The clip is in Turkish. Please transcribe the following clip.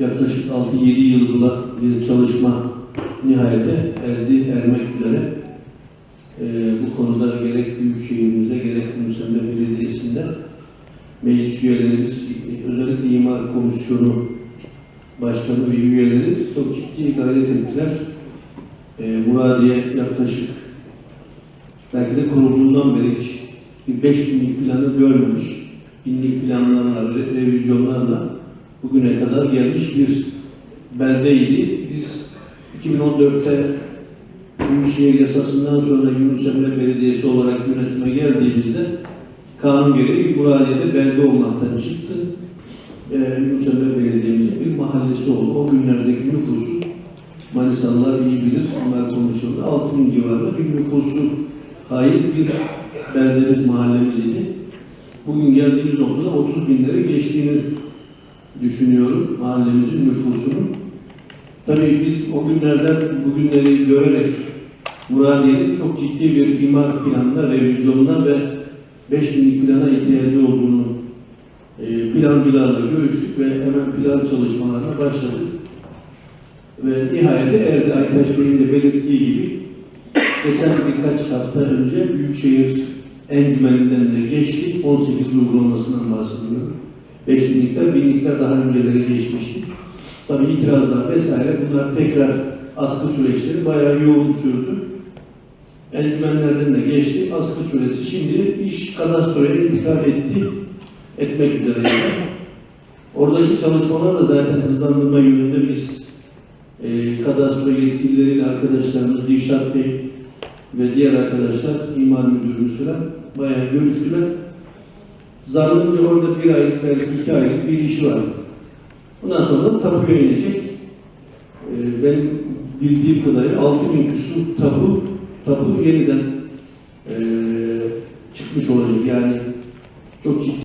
yaklaşık 6-7 yıllık bir çalışma nihayete erdi, ermek üzere. Ee, bu konuda gerek Büyükşehirimizde gerek Müsembe Belediyesi'nde meclis üyelerimiz, özellikle İmar Komisyonu Başkanı ve üyeleri çok ciddi gayret ettiler. Ee, Muradiye yaklaşık belki de kurulduğundan beri hiç bir 5 binlik planı görmemiş. Binlik planlarla, re- revizyonlarla bugüne kadar gelmiş bir beldeydi. Biz 2014'te Büyükşehir Yasası'ndan sonra Yunus Emre Belediyesi olarak yönetime geldiğimizde kanun gereği Muradiye'de belde olmaktan çıktı. Ee, Yunus Emre Belediye'mizin bir mahallesi oldu. O günlerdeki nüfusu Manisalılar iyi bilir. İmar Komisyonu'nda 6 bin civarında bir nüfusu haiz bir beldemiz, mahallemiz idi. Bugün geldiğimiz noktada 30 binleri geçtiğini düşünüyorum mahallemizin nüfusunun. Tabii biz o günlerden bugünleri görerek Muradiye'nin çok ciddi bir imar planına, revizyonuna ve 5 binlik plana ihtiyacı olduğunu e, plancılarla görüştük ve hemen plan çalışmalarına başladık. Ve nihayete erdi Aytaş Bey'in de belirttiği gibi geçen birkaç hafta önce Büyükşehir Encümeninden de geçti. 18 uygulamasından bahsediyorum. 5 binlikler, binlikler daha önceleri geçmişti. Tabii itirazlar vesaire bunlar tekrar askı süreçleri bayağı yoğun sürdü. Encümenlerden de geçti. Askı süresi şimdi iş kadastroya intikal etti. Etmek üzere. Oradaki çalışmalar da zaten hızlandırma yönünde biz e, kadastro yetkilileriyle arkadaşlarımız Dişat Bey ve diğer arkadaşlar imar müdürümüz falan bayağı görüştüler. Zannımca orada bir aylık belki iki aylık bir işi var. Bundan sonra da tapuya inecek. Ee, benim bildiğim kadarıyla 6 bin küsur tapu, tapu yeniden ee, çıkmış olacak. Yani çok ciddi